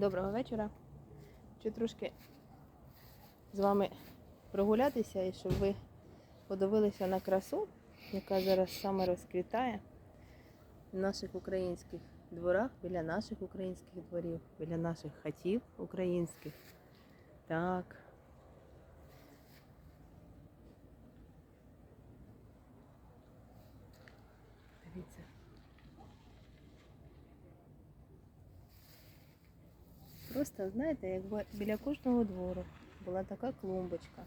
Доброго вечора. Хочу трошки з вами прогулятися і щоб ви подивилися на красу, яка зараз саме розквітає в наших українських дворах, біля наших українських дворів, біля наших хатів українських. Так. Дивіться. Просто, знаєте, якби біля кожного двору була така клумбочка.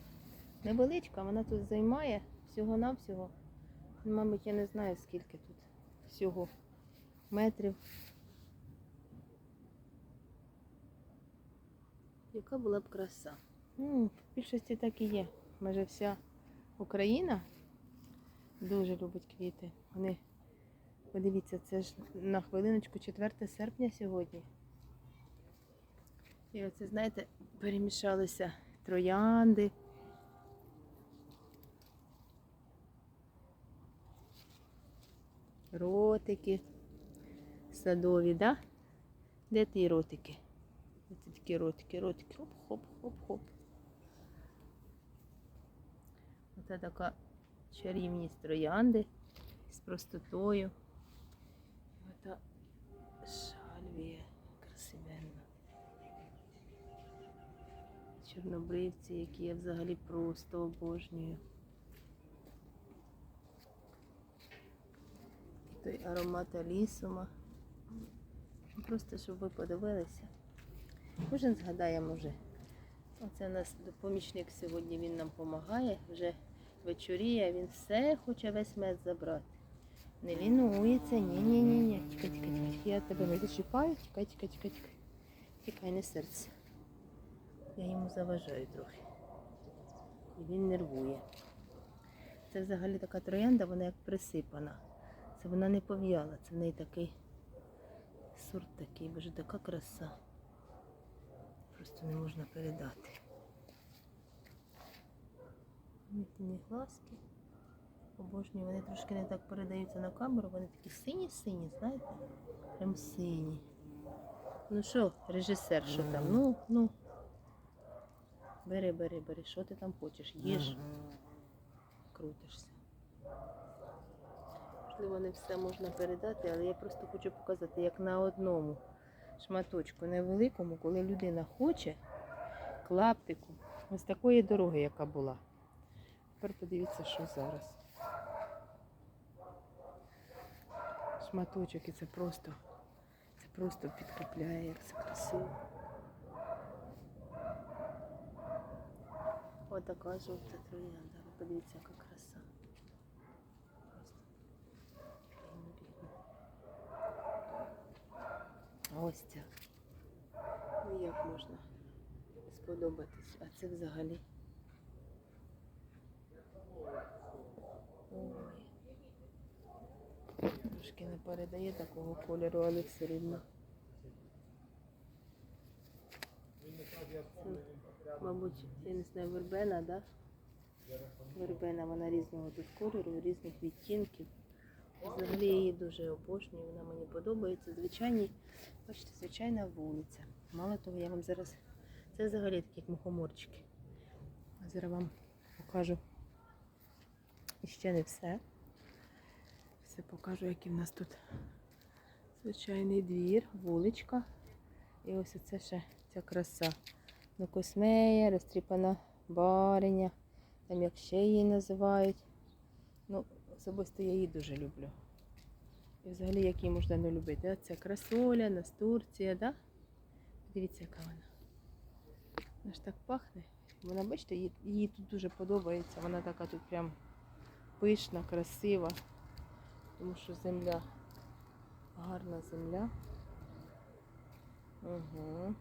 Невеличка, вона тут займає всього-навсього. Мабуть, я не знаю, скільки тут всього метрів. Яка була б краса? Ну, в більшості так і є. Майже вся Україна дуже любить квіти. Вони, подивіться, це ж на хвилиночку 4 серпня сьогодні. І оце, знаєте, перемішалися троянди. Ротики садові, да? Де ті ротики? Оце такі ротики, ротики. Хоп-хоп-хоп-хоп. Оце така чарівність троянди з простотою. Ота шальвія красивенна. Чорнобривці, які я взагалі просто обожнюю. Той аромат алісума. Просто щоб ви подивилися. Кожен згадає, може. Оце у нас помічник сьогодні, він нам допомагає. Вже вечоріє, він все хоче весь мед забрати. Не лінується, ні-ні-ні. Тікай, тікай, тікай. Я тебе не зачіпаю. Тікай, тікай, тікай, тікай. Тікай, не серце. Я йому заважаю трохи. І він нервує. Це взагалі така троянда, вона як присипана. Це вона не пов'яла, це в неї такий сорт такий, боже, така краса. Просто не можна передати. Мітні глазки. Обожнюю, вони трошки не так передаються на камеру, вони такі сині-сині, знаєте? Прям сині. Ну що, режисер, що там? Ну, ну. Бери, бери, бери, що ти там хочеш? Їж. Крутишся. Можливо, не все можна передати, але я просто хочу показати, як на одному шматочку невеликому, коли людина хоче клаптику ось такої дороги, яка була. Тепер подивіться, що зараз. Шматочок і це просто, це просто підкупляє, як це красиво. Отака жовта троянда. Подивіться, яка краса. Ось ця. Ну як можна сподобатись? А це взагалі. Трошки не передає такого кольору, але все рівно. Мабуть, я не знаю, вербена, да? Вербена, вона різного тут кольору, різних відтінків. Взагалі її дуже обожнюю, вона мені подобається. Звичайні, бачите, звичайна вулиця. Мало того, я вам зараз. Це взагалі такі як мухоморчики. Зараз вам покажу і ще не все. Все покажу, який в нас тут звичайний двір, вуличка. І ось оце ще ця краса. Космея, розтріпана бариня, там як ще її називають. Ну, особисто я її дуже люблю. І взагалі, як її можна не любити. Це красоля, настурція, да? Дивіться, яка вона. Вона ж так пахне. Вона, бачите, їй, їй тут дуже подобається. Вона така тут прям пишна, красива. Тому що земля, гарна земля. Угу.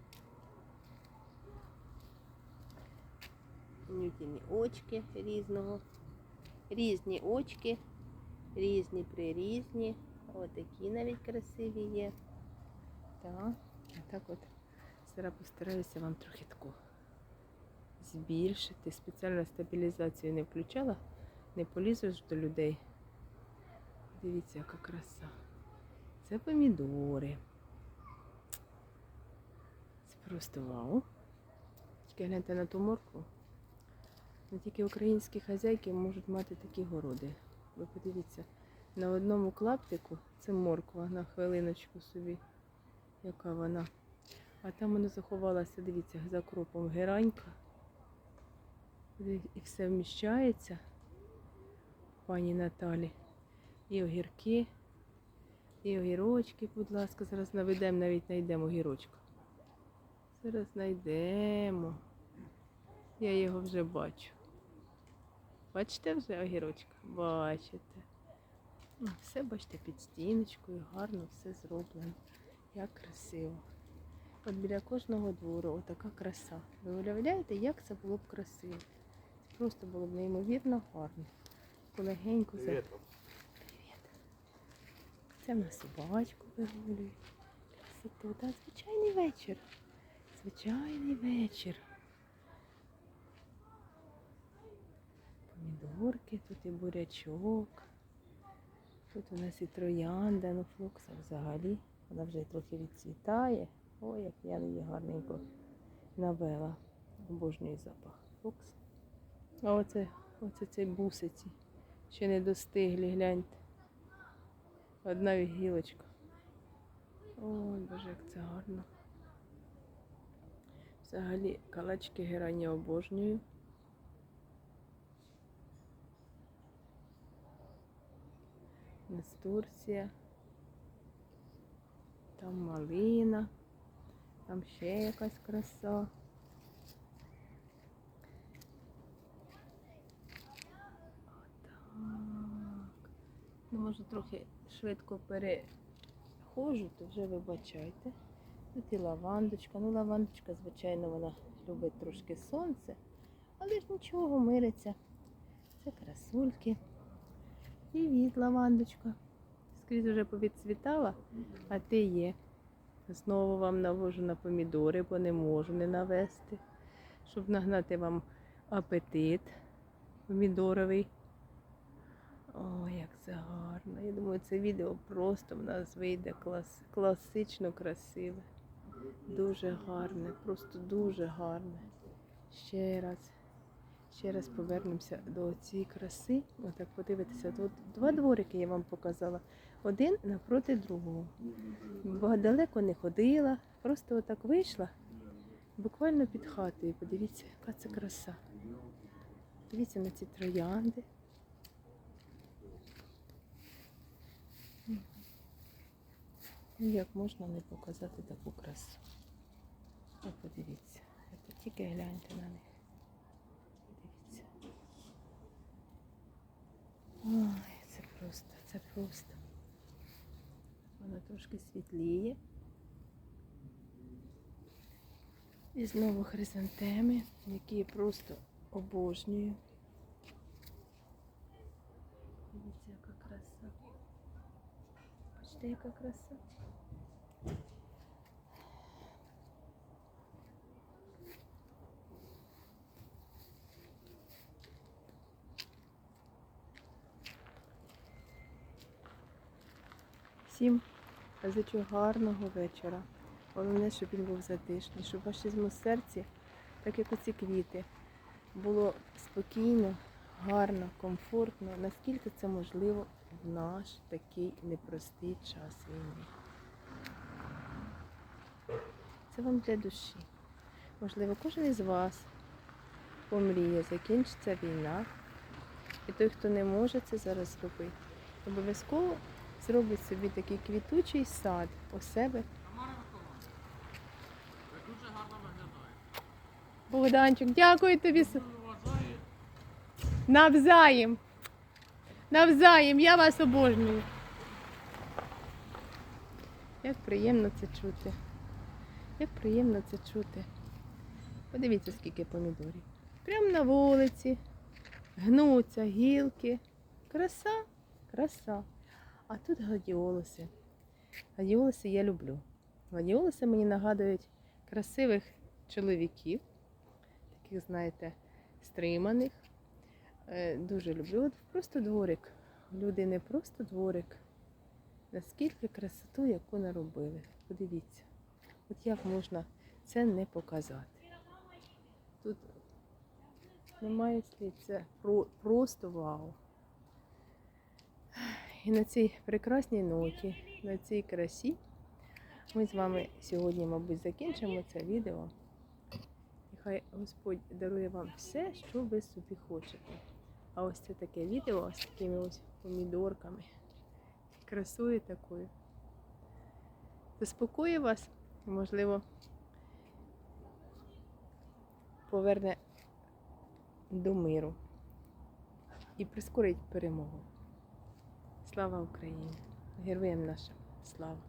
Нютіні очки різного. Різні очки, різні прирізні. Отакі навіть красиві є. Так, так от зараз постараюся вам трохи таку збільшити. Спеціально стабілізацію не включала, не полізеш до людей. Дивіться, яка краса. Це помідори. Це просто вау. Тільки гляньте на ту моркву. Не тільки українські хазяйки можуть мати такі городи. Ви подивіться, на одному клаптику це морква на хвилиночку собі, яка вона. А там вона заховалася, дивіться, за кропом геранька. І все вміщається пані Наталі. І огірки, і огірочки, будь ласка, зараз наведемо, навіть знайдемо огірочка. Зараз знайдемо. Я його вже бачу. Бачите вже огірочка? Бачите. Ну, Все бачите під стіночкою, гарно все зроблено. Як красиво. От біля кожного двору отака краса. Ви уявляєте, як це було б красиво? Це просто було б неймовірно гарно. Полегенько за. Привіт. Це в нас собачку вигулює. Красота. Звичайний вечір. Звичайний вечір. Помідорки, тут і бурячок. Тут у нас і троянда, ну флокса взагалі. Вона вже трохи відцвітає. Ой, як я її гарненько навела. Обожнюю запах флокс. А оце, оце цей бусиці. Ще не достиглі, гляньте. Одна гілочка. Ой, боже, як це гарно. Взагалі калачки герані обожнюю. Настурція. Там малина. Там ще якась краса. Ну, може, трохи швидко перехожу, то вже вибачайте. Тут і лавандочка. Ну, лавандочка, звичайно, вона любить трошки сонце, але ж нічого, мириться. Це красульки. Привіт, лавандочка. Скрізь вже повідцвітала, а ти є. Знову вам навожу на помідори, бо не можу не навести, щоб нагнати вам апетит помідоровий. Ой, як це гарно. Я думаю, це відео просто в нас вийде клас, класично красиве. Дуже гарне, просто дуже гарне. Ще раз. Ще раз повернемося до цієї краси. Отак подивитися. Тут два дворики я вам показала. Один напроти другого. Бо далеко не ходила, просто отак вийшла, буквально під хатою. Подивіться, яка це краса. Дивіться на ці троянди. Ну, як можна не показати таку красу? О, подивіться, тільки гляньте на них. Дивіться. Ой, це просто, це просто. Вона трошки світліє. І знову хризантеми, які я просто обожнюю. Дивіться, яка краса. Бачите, яка краса. Всім зичу гарного вечора. Головне, щоб він був затишний, щоб в вашому серці, так як оці квіти, було спокійно, гарно, комфортно, наскільки це можливо в наш такий непростий час війни. Це вам для душі. Можливо, кожен із вас помріє, закінчиться війна. І той, хто не може це зараз зробити, обов'язково зробить собі такий квітучий сад у себе. Дуже гарно виглядаєте. Богданчик, дякую тобі. Навзаєм. Навзаєм, я вас обожнюю. Як приємно це чути. Як приємно це чути. Подивіться, скільки помідорів. Прямо на вулиці. Гнуться гілки. Краса, краса. А тут гладіолуси. Гладіолуси я люблю. Гладіолуси мені нагадують красивих чоловіків, таких, знаєте, стриманих. Е, Дуже люблю. От просто дворик. Люди не просто дворик. Наскільки красоту, яку наробили. Подивіться. От як можна це не показати. Тут немає слів, це про, просто вау. І на цій прекрасній ноті, на цій красі ми з вами сьогодні, мабуть, закінчимо це відео. І хай Господь дарує вам все, що ви собі хочете. А ось це таке відео з такими ось помідорками, красою такою. Заспокоює вас, можливо, поверне до миру і прискорить перемогу. Слава Україні! Героям нашим! Слава!